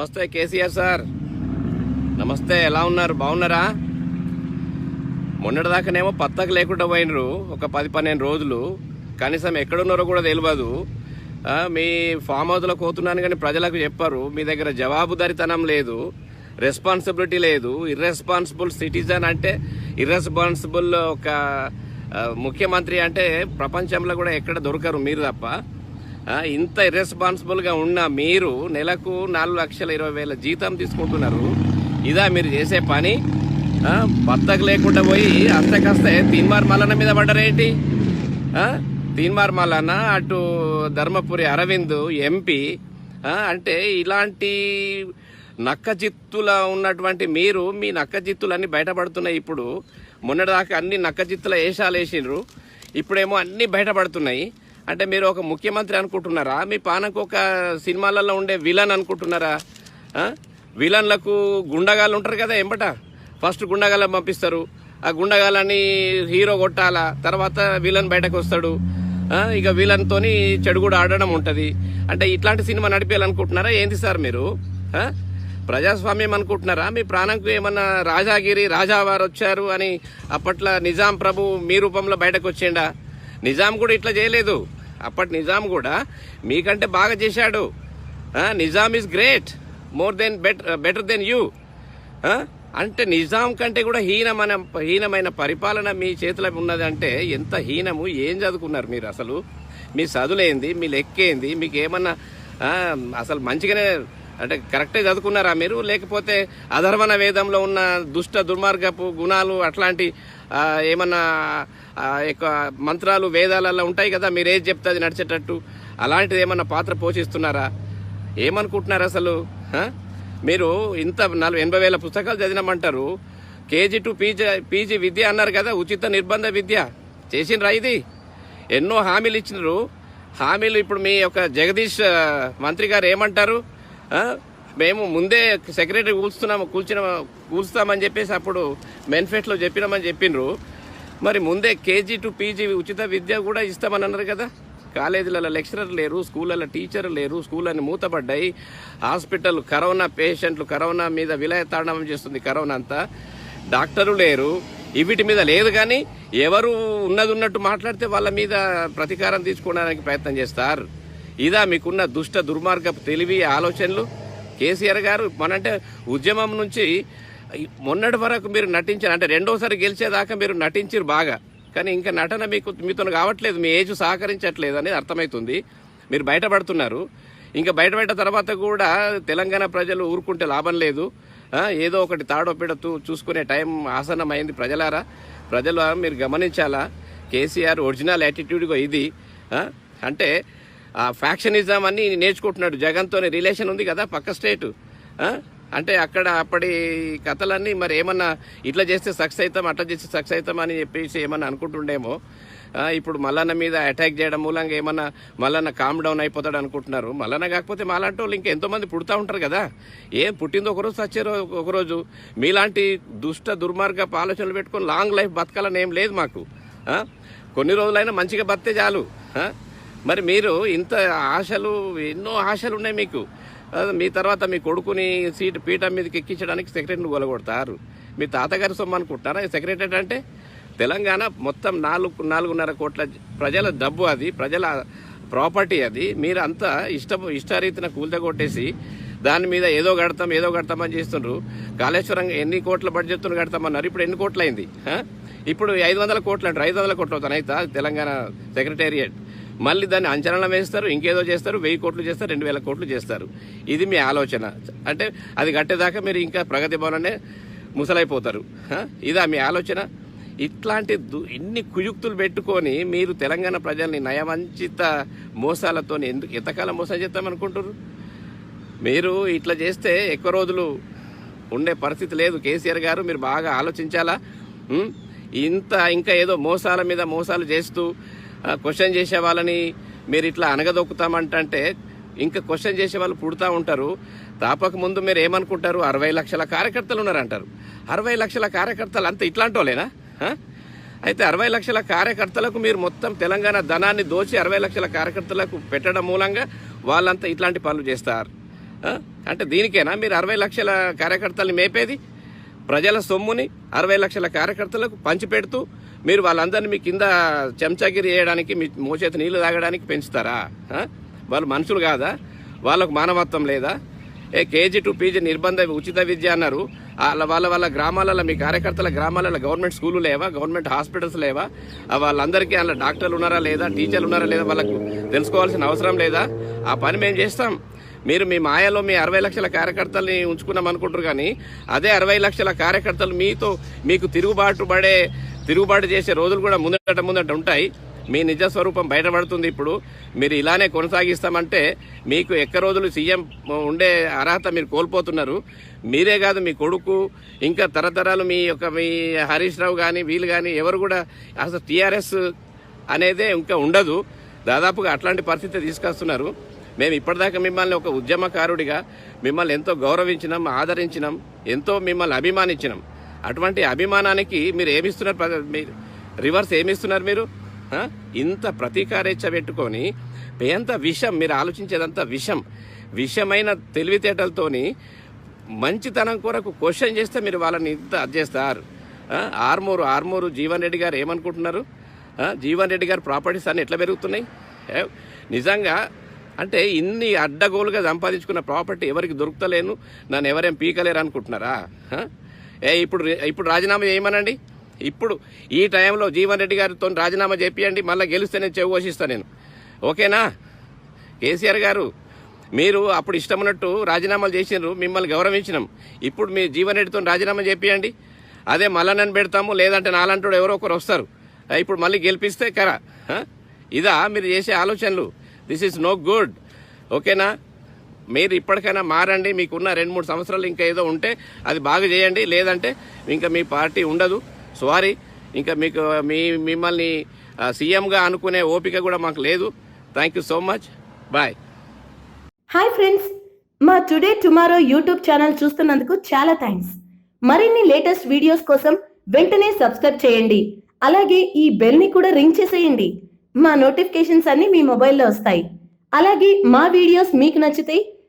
నమస్తే కేసీఆర్ సార్. నమస్తే ఎలా ఉన్నారు? బాగున్నారా? మొన్నటిదాకానేమో పత్తకు లేకుండా పోయినరు ఒక పది పన్నెండు రోజులు. కనీసం ఎక్కడున్నారో కూడా తెలియదు మీ ఫామ్ హౌస్లో కోతున్నాను కానీ ప్రజలకు చెప్పారు. మీ దగ్గర జవాబుదారితనం లేదు రెస్పాన్సిబిలిటీ లేదు. ఇర్రెస్పాన్సిబుల్ సిటిజన్ అంటే ఇర్రెస్పాన్సిబుల్ ఒక ముఖ్యమంత్రి అంటే ప్రపంచంలో కూడా ఎక్కడ దొరకరు మీరు తప్ప. ఇంత ఇర్రెస్పాన్సిబుల్గా ఉన్న మీరు నెలకు నాలుగు లక్షల ఇరవై వేల జీతం తీసుకుంటున్నారు. ఇదా మీరు చేసే పని? బద్దకు లేకుండా పోయి అస్తకస్తే తీన్మార్ మల్లన్న మీద పడ్డారేంటి? తీన్మార్ మల్లన్న అటు ధర్మపురి అరవింద్ ఎంపీ అంటే ఇలాంటి నక్కజిత్తుల ఉన్నటువంటి మీరు మీ నక్కజిత్తులన్నీ బయటపడుతున్నాయి ఇప్పుడు. మొన్నటిదాకా అన్ని నక్కజిత్తుల వేషాలు వేసిండ్రు ఇప్పుడేమో అన్నీ బయటపడుతున్నాయి. అంటే మీరు ఒక ముఖ్యమంత్రి అనుకుంటున్నారా? మీ పానకు ఒక సినిమాలలో ఉండే విలన్ అనుకుంటున్నారా? విలన్లకు గుండగాళ్ళు ఉంటారు కదా ఎంబట? ఫస్ట్ గుండగాళ్ళని పంపిస్తారు. ఆ గుండగాళ్ళని హీరో కొట్టాలా? తర్వాత విలన్ బయటకు వస్తాడు. ఇక విలన్తోని చెడు కూడా ఆడడం ఉంటుంది. అంటే ఇట్లాంటి సినిమా నడిపేయాలనుకుంటున్నారా? ఏంది సార్ మీరు? ప్రజాస్వామ్యం అనుకుంటున్నారా? మీ ప్రాణంకు ఏమన్నా రాజాగిరి రాజావారు వచ్చారు అని అప్పట్లో నిజాం ప్రభు మీ రూపంలో బయటకు వచ్చిండా? నిజాం కూడా ఇట్లా చేయలేదు. అప్పటి నిజాం కూడా మీకంటే బాగా చేశాడు. Nizam is great more than better better than you అంటే నిజాం కంటే కూడా హీనమైన హీనమైన పరిపాలన మీ చేతిలో ఉన్నది అంటే ఎంత హీనము ఏం చదువుకున్నారు మీరు అసలు? మీ చదువులేంది మీ లెక్కేంది మీకు ఏమన్నా అసలు మంచిగానే అంటే కరెక్టే చదువుకున్నారా మీరు? లేకపోతే అధర్వణ వేదంలో ఉన్న దుష్ట దుర్మార్గపు గుణాలు అట్లాంటి ఏమన్నా ఎక్కువ మంత్రాలు వేదాలలో ఉంటాయి కదా మీరు ఏది చెప్తే అది నడిచేటట్టు? అలాంటిది ఏమన్నా పాత్ర పోషిస్తున్నారా? ఏమనుకుంటున్నారు అసలు? మీరు ఇంత నలభై ఎనభై వేల పుస్తకాలు చదివినామంటారు. కేజీ టు పీజీ పీజీ విద్య అన్నారు కదా ఉచిత నిర్బంధ విద్య. చేసినరా ఇది? ఎన్నో హామీలు ఇచ్చినారు. హామీలు ఇప్పుడు మీ యొక్క జగదీష్ మంత్రి గారు ఏమంటారు? మేము ముందే సెక్రటరీ కూల్చున్నాము కూల్చిన కూల్స్తామని చెప్పేసి అప్పుడు మేనిఫెస్టోలో చెప్పినామని చెప్పిండ్రు. మరి ముందే కేజీ టు పీజీ ఉచిత విద్య కూడా ఇస్తామని అన్నారు కదా. కాలేజీలలో లెక్చరర్ లేరు స్కూళ్ళలో టీచర్ లేరు స్కూళ్ళని మూతపడ్డాయి. హాస్పిటల్ కరోనా పేషెంట్లు కరోనా మీద విలయతాండవం చేస్తుంది కరోనా అంతా. డాక్టరు లేరు వీటి మీద లేదు కానీ ఎవరు ఉన్నది ఉన్నట్టు మాట్లాడితే వాళ్ళ మీద ప్రతీకారం తీసుకోవడానికి ప్రయత్నం చేస్తారు. ఇదా మీకున్న దుష్ట దుర్మార్గపు తెలివి ఆలోచనలు. కేసీఆర్ గారు మనంటే ఉద్యమం నుంచి మొన్నటి వరకు మీరు నటించారు అంటే రెండోసారి గెలిచేదాకా మీరు నటించారు బాగా. కానీ ఇంకా నటన మీకు మీతో కావట్లేదు మీ ఏజ్ సహకరించట్లేదు అనేది అర్థమవుతుంది. మీరు బయటపడుతున్నారు. ఇంకా బయటపడ్డ తర్వాత కూడా తెలంగాణ ప్రజలు ఊరుకుంటే లాభం లేదు. ఏదో ఒకటి తాడో చూసుకునే టైం ఆసన్నమైంది ప్రజలారా. ప్రజలు మీరు గమనించాలా? కేసీఆర్ ఒరిజినల్ యాటిట్యూడ్గా ఇది. అంటే ఫ్యాక్షనిజం అని నేర్చుకుంటున్నాడు. జగన్తోనే రిలేషన్ ఉంది కదా పక్క స్టేట్. అంటే అక్కడ అప్పటి కథలన్నీ మరి ఏమన్నా ఇట్లా చేస్తే సక్సెస్ అవుతాం అట్లా చేస్తే సక్సెస్ అవుతాం అని చెప్పేసి ఏమన్నా అనుకుంటుండేమో. ఇప్పుడు మల్లన్న మీద అటాక్ చేయడం మూలంగా ఏమన్నా మల్లన్న కామ్ డౌన్ అయిపోతాడు అనుకుంటున్నారు. మల్లన్న కాకపోతే మాలాంటి వాళ్ళు ఇంకా ఎంతోమంది పుడుతూ పుడతా ఉంటారు కదా. ఏం పుట్టిందో ఒకరోజు సచ్చారో ఒకరోజు. మీలాంటి దుష్ట దుర్మార్గపు ఆలోచనలు పెట్టుకొని లాంగ్ లైఫ్ బతకాలని ఏం లేదు మాకు. కొన్ని రోజులైనా మంచిగా బతితే చాలు. మరి మీరు ఇంత ఆశలు ఎన్నో ఆశలు ఉన్నాయి మీకు మీ తర్వాత మీ కొడుకుని సీటు పీఠం మీదకి ఎక్కించడానికి సెక్రటరీని గొలగొడతారు. మీ తాతగారి సొమ్ము అనుకుంటారా సెక్రటరీ అంటే తెలంగాణ మొత్తం నాలుగు నాలుగున్నర కోట్ల ప్రజల డబ్బు అది ప్రజల ప్రాపర్టీ అది. మీరు అంతా ఇష్ట ఇష్టరీతిన కూల్చగొట్టేసి దాని మీద ఏదో కడతాం ఏదో కడతామని చేస్తుండ్రు. కాళేశ్వరం ఎన్ని కోట్ల బడ్జెట్ కడతామన్నారు? ఇప్పుడు ఎన్ని కోట్లయింది? ఇప్పుడు ఐదు వందల కోట్లు అంటారు ఐదు వందల కోట్లు అవుతాను అయితే తెలంగాణ సెక్రటేరియట్. మళ్ళీ దాన్ని అంచనాలు వేస్తారు ఇంకేదో చేస్తారు వెయ్యి కోట్లు చేస్తారు రెండు వేల కోట్లు చేస్తారు. ఇది మీ ఆలోచన. అంటే అది కట్టేదాకా మీరు ఇంకా ప్రగతి భవననే ముసలైపోతారు. ఇదా మీ ఆలోచన? ఇట్లాంటి దు- ఇన్ని కుయుక్తులు పెట్టుకొని మీరు తెలంగాణ ప్రజల్ని నయవంచిత మోసాలతో ఎందుకు ఎంతకాలం మోసం చేస్తామనుకుంటారు మీరు ఇట్లా చేస్తే ఎక్కువ రోజులు ఉండే పరిస్థితి లేదు. కేసీఆర్ గారు మీరు బాగా ఆలోచించాలా? ఇంత ఇంకా ఏదో మోసాల మీద మోసాలు చేస్తూ క్వశ్చన్ చేసే వాళ్ళని మీరు ఇట్లా అనగదొక్కుతామంటే ఇంకా క్వశ్చన్ చేసే వాళ్ళు పుడతా ఉంటారు. తాపక ముందు మీరు ఏమనుకుంటారు? అరవై లక్షల కార్యకర్తలు ఉన్నారంటారు. అరవై లక్షల కార్యకర్తలు అంత ఇట్లాంటి వాళ్ళేనా? అయితే అరవై లక్షల కార్యకర్తలకు మీరు మొత్తం తెలంగాణ ధనాన్ని దోచి అరవై లక్షల కార్యకర్తలకు పెట్టడం మూలంగా వాళ్ళంతా ఇట్లాంటి పనులు చేస్తారు. అంటే దీనికేనా? మీరు అరవై లక్షల కార్యకర్తల్ని మేపేది? ప్రజల సొమ్ముని అరవై లక్షల కార్యకర్తలకు పంచిపెడుతూ మీరు వాళ్ళందరినీ మీ కింద చెంచాగిరి చేయడానికి మీ మోచేతి నీళ్ళు తాగడానికి పెంచుతారా? వాళ్ళు మనుషులు కాదా? వాళ్ళకు మానవత్వం లేదా? ఏ కేజీ టు పీజీ నిర్బంధ ఉచిత విద్య అన్నారు. వాళ్ళ వాళ్ళ వాళ్ళ గ్రామాలలో మీ కార్యకర్తల గ్రామాలలో గవర్నమెంట్ స్కూళ్ళు లేవా? గవర్నమెంట్ హాస్పిటల్స్ లేవా? వాళ్ళందరికీ అందులో డాక్టర్లు ఉన్నారా లేదా? టీచర్లు ఉన్నారా లేదా? వాళ్ళకు తెలుసుకోవాల్సిన అవసరం లేదా? ఆ పని మేము చేస్తాం. మీరు మీ మాయలో మీ అరవై లక్షల కార్యకర్తల్ని ఉంచుకున్నాం అనుకుంటారు కానీ అదే అరవై లక్షల కార్యకర్తలు మీతో మీకు తిరుగుబాటు పడే తిరుగుబాటు చేసే రోజులు కూడా ముందట ముందట ఉంటాయి. మీ నిజ స్వరూపం బయటపడుతుంది ఇప్పుడు. మీరు ఇలానే కొనసాగిస్తామంటే మీకు ఎక్క రోజులు సీఎం ఉండే అర్హత మీరు కోల్పోతున్నారు. మీరే కాదు మీ కొడుకు ఇంకా తరతరాలు మీ యొక్క మీ హరీష్ రావు కానీ వీళ్ళు కానీ ఎవరు కూడా అసలు టీఆర్ఎస్ అనేదే ఇంకా ఉండదు. దాదాపుగా అట్లాంటి పరిస్థితి తీసుకొస్తున్నారు. మేము ఇప్పటిదాకా మిమ్మల్ని ఒక ఉద్యమకారుడిగా మిమ్మల్ని ఎంతో గౌరవించినాం ఆదరించినాం ఎంతో మిమ్మల్ని అభిమానించినాం. అటువంటి అభిమానానికి మీరు ఏమిస్తున్నారు ప్ర- మీరు రివర్స్ ఏమిస్తున్నారు మీరు? ఇంత ప్రతీకారేచ్ఛ పెట్టుకొని ఎంత విషం మీరు ఆలోచించేదంతా విషం. విషమైన తెలివితేటలతోని మంచితనం కొరకు క్వశ్చన్ చేస్తే మీరు వాళ్ళని ఇంత అది చేస్తారు. ఆర్మూరు ఆర్మూరు జీవన్ రెడ్డి గారు ఏమనుకుంటున్నారు? జీవన్ రెడ్డి గారు ప్రాపర్టీస్ అన్ని ఎట్లా పెరుగుతున్నాయి? నిజంగా అంటే ఇన్ని అడ్డగోలుగా సంపాదించుకున్న ప్రాపర్టీ ఎవరికి దొరుకుతలేను? నన్ను ఎవరేం పీకలేరు అనుకుంటున్నారా ఏ ఇప్పుడు ఇప్పుడు రాజీనామా చేయమనండి. ఇప్పుడు ఈ టైంలో జీవన్ రెడ్డి గారితో రాజీనామా చేపియండి మళ్ళీ గెలిస్తే నేను చెవిఘోషిస్తాను నేను. ఓకేనా? కేసీఆర్ గారు మీరు అప్పుడు ఇష్టమున్నట్టు రాజీనామాలు చేసినారు మిమ్మల్ని గౌరవించినాం. ఇప్పుడు మీ జీవన్ రెడ్డితో రాజీనామా చేపియండి. అదే మళ్ళా నన్ను పెడతాము లేదంటే నాలంటోడు ఎవరో ఒకరు వస్తారు. ఇప్పుడు మళ్ళీ గెలిపిస్తే కరా ఇదా మీరు చేసే ఆలోచనలు. దిస్ ఈజ్ నో గుడ్ ఓకేనా? మీరు ఇప్పటికైనా మారండి మీకున్న రెండు మూడు సంవత్సరాలు ఇంకా ఏదో ఉంటే అది బాగా చేయండి. లేదంటే ఇంకా మీ పార్టీ ఉండదు. సారీ ఇంకా మీకు మీ మిమ్మల్ని సీఎంగా అనుకునే ఓపిక కూడా మాకు లేదు. Thank you so much bye hi friends మా టుడే టుమారో యూట్యూబ్ ఛానల్ చూస్తున్నందుకు చాలా థ్యాంక్స్ మరిన్ని లేటెస్ట్ వీడియోస్ కోసం వెంటనే సబ్స్క్రైబ్ చేయండి. అలాగే ఈ బెల్ని కూడా రింగ్ చేసేయండి. మా నోటిఫికేషన్స్ అన్నీ మీ మొబైల్లో వస్తాయి. అలాగే మా వీడియోస్ మీకు నచ్చితే